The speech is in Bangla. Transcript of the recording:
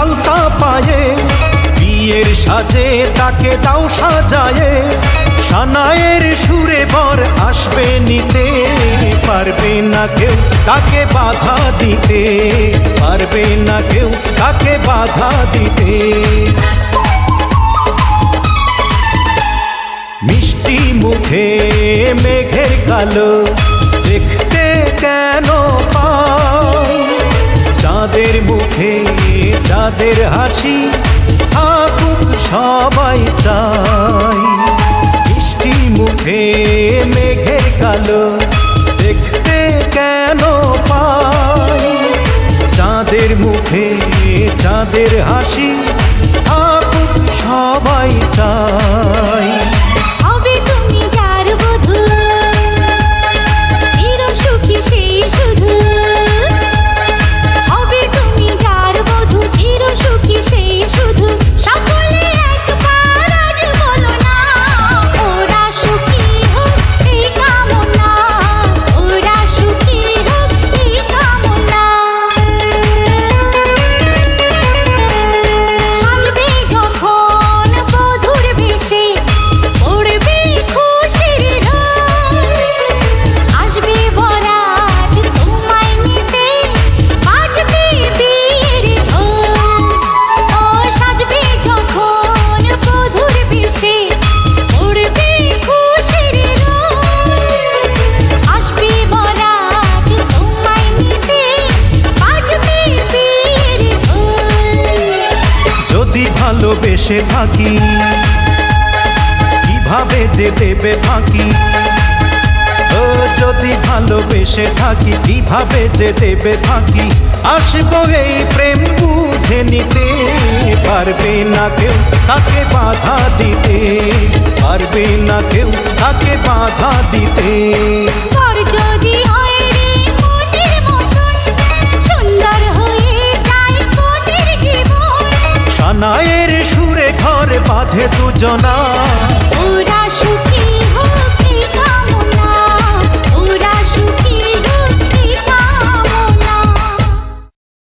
আলতা পায়ে, বিয়ের সাজে তাকে দাও সাজায়ে, সানায়ের সুরে বর আসবে নিতে, পারবে না কেউ তাকে বাধা দিতে, পারবে না কেউ তাকে বাধা দিতে। মিষ্টি মুখে মেঘের কালো দেখতে কেন পা চাঁদের মুখে চাঁদের হাসি থাকুক সবাই চাই। মিষ্টি মুখে মেঘের কালো দেখতে কেন পাই? চাঁদের মুখে চাঁদের হাসি ভালোবেসে থাকি। কীভাবে যে দেবে ফাঁকি ও, যদি ভালোবেসে থাকি, কীভাবে যে দেবে ফাঁকি আসব এই প্রেম বুঝে নিতে পারবে না কেউ, তাকে বাধা দিতে পারবে না কেউ, তাকে বাধা দিতে। বাঁধে দুজনা।